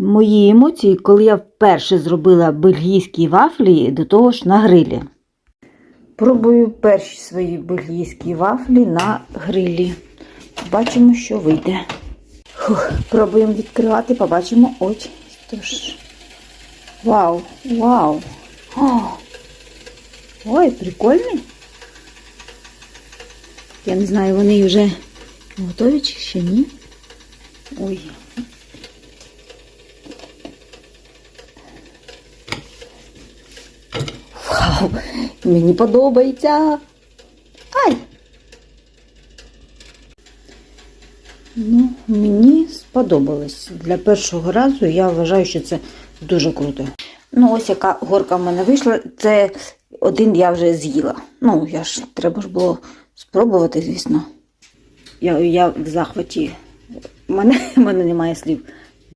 Мої емоції, коли я вперше зробила бельгійські вафлі, до того ж на грилі. Пробую перші свої бельгійські вафлі на грилі. Побачимо, що вийде. Фух, пробуємо відкривати, побачимо. Ось. Тож. Вау, вау. О, ой, прикольний. Я не знаю, вони вже готові чи ще ні. Ой. Вау, мені подобається. Ай! Ну, мені сподобалось. Для першого разу я вважаю, що це дуже круто. Ну, ось яка горка в мене вийшла. Це один я вже з'їла. Ну, я ж треба ж було спробувати, звісно. Я, я в захваті. У мене, мене немає слів.